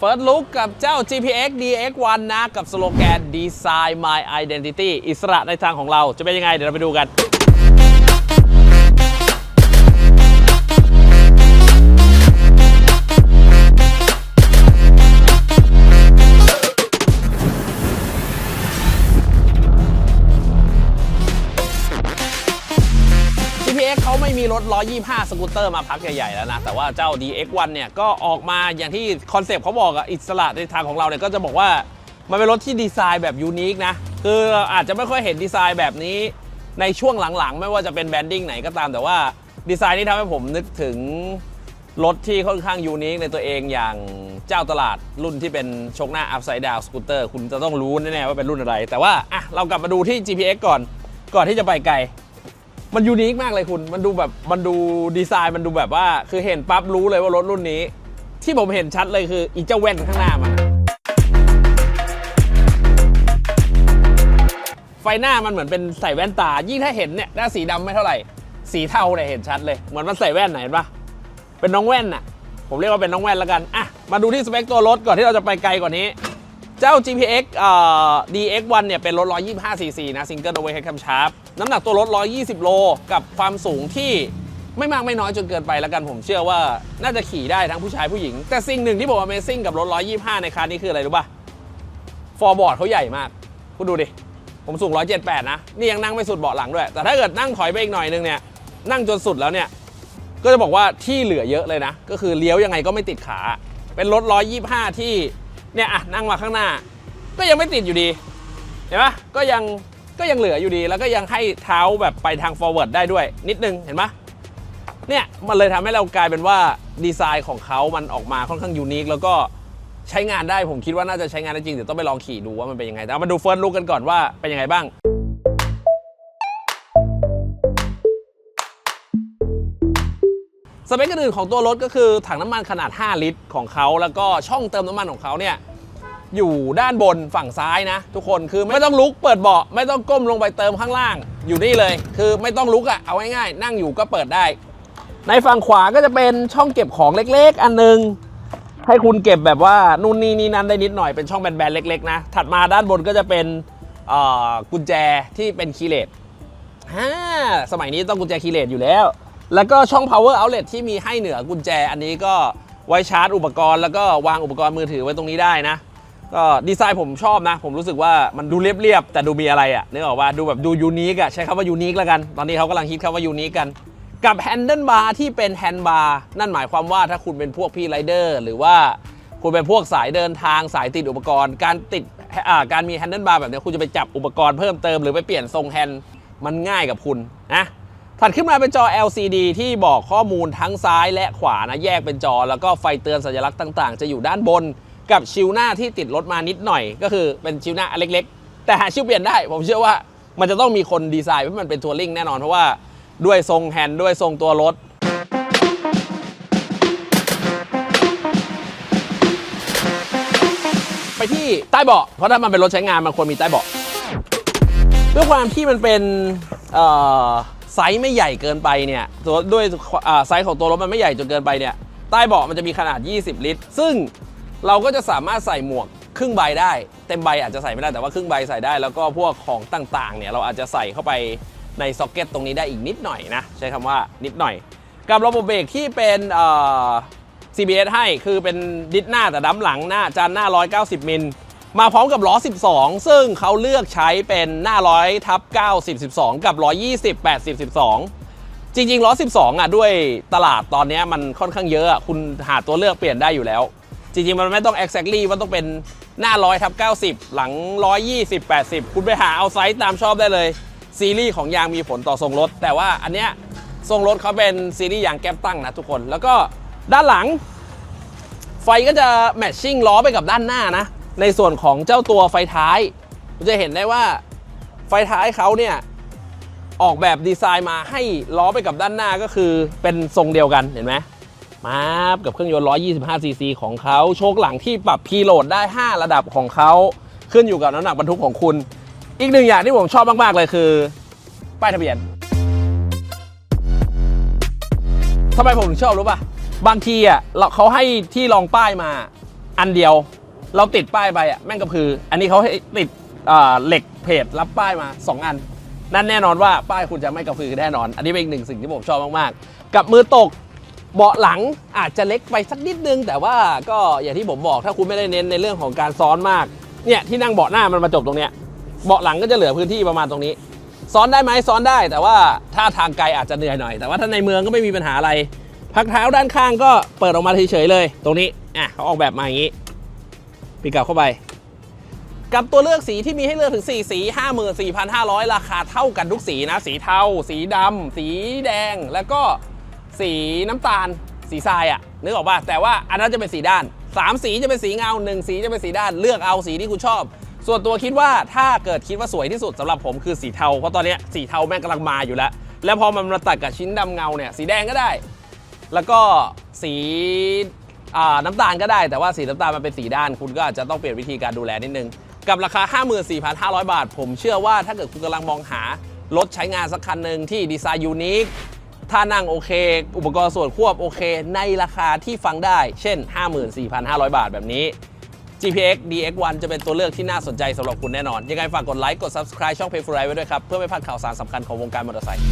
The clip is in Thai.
First Look กับเจ้า GPX DX1 นะ กับสโลแกน Design My Identity อิสระในทางของเราจะเป็นยังไง เดี๋ยวเราไปดูกัน 125 สกูตเตอร์มาพักใหญ่ ๆ แล้วนะ แต่ว่าเจ้า DX1 เนี่ยก็ออกมาอย่างที่คอนเซปต์เขาบอกอะอิสระในทางของเราเนี่ยก็จะบอกว่า มันเป็นรถที่ดีไซน์แบบยูนิคนะ คืออาจจะไม่ค่อยเห็นดีไซน์แบบนี้ในช่วงหลังๆ ไม่ว่าจะเป็นแบรนดิ้งไหนก็ตาม แต่ว่าดีไซน์นี้ทำให้ผมนึกถึงรถที่ค่อนข้างยูนิคในตัวเองอย่างเจ้าตลาดรุ่นที่เป็นชกหน้า upside down scooter คุณจะต้องรู้แน่ๆว่าเป็นรุ่นอะไร แต่ว่าอะเรากลับมาดูที่ GPX ก่อนก่อนที่จะไปไกล มันยูนิคมากเลยคุณ มันดูแบบมันดูดีไซน์มันดูแบบว่า คือเห็นปั๊บรู้เลยว่ารถรุ่นนี้ ที่ผมเห็นชัดเลยคืออีเจ้าแว่นข้างหน้ามันไฟหน้ามันเหมือนเป็นใส่แว่นตา ยิ่งถ้าเห็นเนี่ยหน้าสีดำไม่เท่าไหร่ สีเทาเนี่ยเห็นชัดเลยเหมือนมันใส่แว่นไหนเห็นปะเป็นน้องแว่นน่ะ ผมเรียกว่าเป็นน้องแว่นแล้วกันอะมาดูที่สเปคตัวรถก่อนที่เราจะไปไกลกว่านี้ เจ้า GPX เอ่อ DX1 เนี่ยเป็นรถ 125 cc นะ Single Overhead Cam Sharp น้ำหนักตัวรถ 120 โล กับความสูงที่ไม่มากไม่น้อยจนเกินไปแล้วกันผมเชื่อว่าน่าจะขี่ได้ทั้งผู้ชายผู้หญิง แต่สิ่งหนึ่งที่ผม Amazing กับรถ 125 ในคันนี้คืออะไรรู้ป่ะฟอร์บอร์ดเขาใหญ่มาก คุณดูดิ ผมสูง 178 นะ นี่ยังนั่งไม่สุดเบาะหลังด้วย แต่ถ้าเกิดนั่งถอยไปอีกหน่อยนึงเนี่ยนั่งจนสุดแล้วเนี่ยก็จะบอกว่าที่เหลือเยอะเลยนะ ก็คือเลี้ยวยังไงก็ไม่ติดขา เป็นรถ 125 ที่ เนี่ยอะนั่งมาข้างหน้า ก็ยังไม่ติดอยู่ดีเห็นปะก็ยังก็ยังเหลืออยู่ดี แล้วก็ยังให้เท้าแบบไปทาง forward ได้ด้วย นิดนึงเห็นปะเนี่ยมันเลยทำให้เรากลายเป็นว่าดีไซน์ของเขามันออกมาค่อนข้างยูนิคแล้วก็ใช้งานได้ผมคิดว่าน่าจะใช้งานได้จริงเดี๋ยวต้องไปลองขี่ดูว่ามันเป็นยังไงแต่มาดูเฟิร์นลุกกันก่อนว่าเป็นยังไงบ้าง สเปคอื่นของตัวรถก็คือถังน้ำมันขนาด 5 ลิตรของเขาแล้วก็ช่องเติมน้ำมันของเขาเนี่ยอยู่ด้านบนฝั่งซ้ายนะ ทุกคนคือไม่ต้องลุกเปิดเบาะไม่ต้องก้มลงไปเติมข้างล่าง อยู่นี่เลย คือไม่ต้องลุกอะเอาง่ายๆนั่งอยู่ก็เปิดได้ ในฝั่งขวาก็จะเป็นช่องเก็บของเล็กๆ อันหนึง ให้คุณเก็บแบบว่านู่นนี่นี่นั่นได้นิดหน่อยเป็นช่องแบนๆเล็ก ๆ นะ ถัดมาด้านบนก็จะเป็นกุญแจที่เป็นคีย์เลสฮ่าสมัยนี้ต้องกุญแจคีย์เลสอยู่แล้ว แล้วก็ช่อง power outlet ที่มีให้เหนือกุญแจ อันนี้ก็ไว้ชาร์จอุปกรณ์แล้วก็วางอุปกรณ์มือถือไว้ตรงนี้ได้นะ ก็ดีไซน์ผมชอบนะ ผมรู้สึกว่ามันดูเรียบๆ แต่ดูมีอะไรอะนึกออกว่าดูแบบดูยูนิคอะใช้คำว่ายูนิคแล้วกัน ตอนนี้เขากำลังฮิตคำว่ายูนิคกัน กับแฮนเดิลบาร์ที่เป็นแฮนด์บาร์นั่นหมายความว่าถ้าคุณเป็นพวกพี่ไรเดอร์หรือว่าคุณเป็นพวกสายเดินทางสายติดอุปกรณ์ การติดอ่าการมีแฮนเดิลบาร์แบบนี้คุณจะไปจับอุปกรณ์เพิ่มเติมหรือไปเปลี่ยนทรงแฮนด์มันง่ายกับคุณนะ ถัดขึ้นมาเป็นจอ LCD ที่บอกข้อมูลทั้งซ้ายและขวานะแยกเป็นจอ แล้วก็ไฟเตือนสัญลักษณ์ต่างๆ จะอยู่ด้านบน กับชิวหน้าที่ติดรถมานิดหน่อย ก็คือเป็นชิวหน้าเล็กๆ แต่หาชิวเปลี่ยนได้ ผมเชื่อว่ามันจะต้องมีคนดีไซน์ให้มันเป็นทัวริงแน่นอนเพราะว่าด้วยทรงแฮนด์ด้วยทรงตัวรถไปที่ใต้เบาะเพราะถ้ามันเป็นรถใช้งานมันควรมีใต้เบาะ ด้วยความที่มันเป็นไซส์ไม่ใหญ่เกินไปเนี่ยด้วยไซส์ของตัวรถมันไม่ใหญ่จนเกินไปเนี่ยใต้เบาะมันจะมีขนาด 20 ลิตร ซึ่งเราก็จะสามารถใส่หมวกครึ่งใบได้ เต็มใบอาจจะใส่ไม่ได้แต่ว่าครึ่งใบใส่ได้ แล้วก็พวกของต่างๆเนี่ยเราอาจจะใส่เข้าไปในซ็อกเก็ตตรงนี้ได้อีกนิดหน่อยนะ ใช้คำว่านิดหน่อย กับระบบเบรกที่เป็น CBS ให้คือเป็นดิสหน้าแต่ดั้มหลังหน้าจานหน้า 190 มิล มาพร้อมกับล้อ 12 ซึ่งเขาเลือกใช้เป็นหน้า100ทับ90 12 กับ120 80 12 จริงๆล้อ 12 อะด้วยตลาดตอนนี้มันค่อนข้างเยอะคุณหาตัวเลือกเปลี่ยนได้อยู่แล้ว จริงๆ มันไม่ต้อง exactly ว่าต้องเป็นหน้า100ทับ90 หลัง120 80คุณไปหาเอาไซส์ตามชอบได้เลย ซีรีส์ของยางมีผลต่อทรงรถ แต่ว่าอันเนี้ยทรงรถเขาเป็นซีรีส์ยางแก้มตั้งนะทุกคน แล้วก็ด้านหลัง ไฟก็จะแมทชิ่งล้อไปกับด้านหน้านะ ในส่วนของเจ้าตัวไฟท้ายจะเห็นได้ว่าไฟท้ายเขาเนี่ยออกแบบดีไซน์มาให้ล้อไปกับด้านหน้าก็คือเป็นทรงเดียวกันเห็นไหมมากับเครื่องยนต์ 125 ซีซีของเขาโชคหลังที่ปรับพีโหลดได้ 5 ระดับของเขาขึ้นอยู่กับน้ำหนักบรรทุกของคุณ อีกหนึ่งอย่างที่ผมชอบมาก ๆ เลยคือ ป้ายทะเบียนทำไมผมถึงชอบรู้ป่ะ บางทีอะเราเขาให้ที่รองป้ายมาอันเดียว เราติดป้ายไปอะแม่งกระพือ อันนี้เขาให้ติดเหล็กเพจรับป้ายมา 2 อัน นั่นแน่นอนว่าป้ายคุณจะไม่กระพือแน่นอน อันนี้เป็นอีกหนึ่งสิ่งที่ผมชอบมากๆ กับมือตกเบาะหลังอาจจะเล็กไปสักนิดนึง แต่ว่าก็อย่างที่ผมบอกถ้าคุณไม่ได้เน้นในเรื่องของการซ้อนมากเนี่ยที่นั่งเบาะหน้ามันมาจบตรงเนี้ยเบาะหลังก็จะเหลือพื้นที่ประมาณตรงนี้ ซ้อนได้ไหมซ้อนได้ แต่ว่าถ้าทางไกลอาจจะเหนื่อยหน่อย แต่ว่าถ้าในเมืองก็ไม่มีปัญหาอะไรพักเท้าด้านข้างก็เปิดออกมาเฉยๆเลย ตรงนี้อะเขาออกแบบมาอย่างนี้ ปีกลับเข้าไป กับตัวเลือกสีที่มีให้เลือกถึง 4 สี 54,500 ราคาเท่ากันทุกสีนะ สีเทา สีดำ สีแดง แล้วก็สีน้ำตาล สีทรายอะนึกออกป่ะ แต่ว่าอันนั้นจะเป็นสีด้าน 3 สีจะเป็นสีเงา 1 สีจะเป็นสีด้าน เลือกเอาสีที่คุณชอบ ส่วนตัวคิดว่าถ้าเกิดคิดว่าสวยที่สุดสำหรับผมคือสีเทา เพราะตอนนี้สีเทาแม่งกำลังมาอยู่แล้ว แล้วพอมันมาตัดกับชิ้นดำเงาเนี่ย สีแดงก็ได้ แล้วก็สี น้ำตาลก็ได้แต่ว่าสีน้ำตาลมันเป็นสีด้าน คุณก็อาจจะต้องเปลี่ยนวิธีการดูแลนิดนึง กับราคา 54,500 บาท ผมเชื่อว่าถ้าเกิดคุณกำลังมองหารถใช้งานสักคันหนึ่งที่ดีไซน์ยูนิคท่านั่งโอเค อุปกรณ์ส่วนควบโอเค ในราคาที่ฟังได้ เช่น 54,500 บาทแบบนี้ GPX DX1 จะเป็นตัวเลือกที่น่าสนใจสำหรับคุณแน่นอน ยังไงฝากกดไลค์ กด subscribe ช่อง p a y f o r i ไว้ด้วยครับ เพื่อไม่พลาดข่าวสารสำคัญของวงการมอเตอร์ไซค์